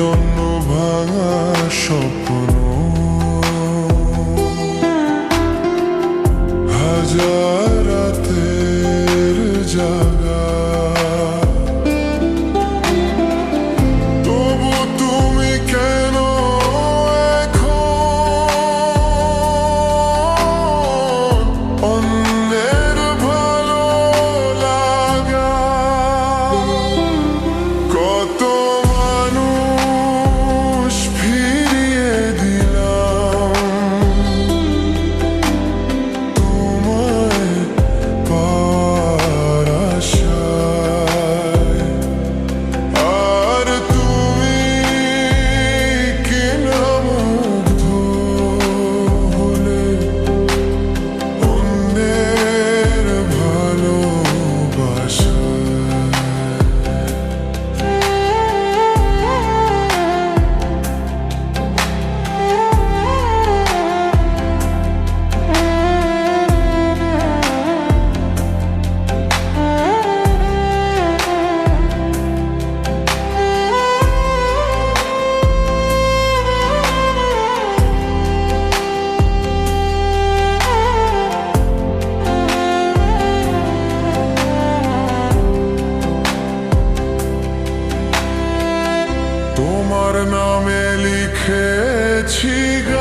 জন্য ভাঙা স্বপ্ন। হাজার 그 해치가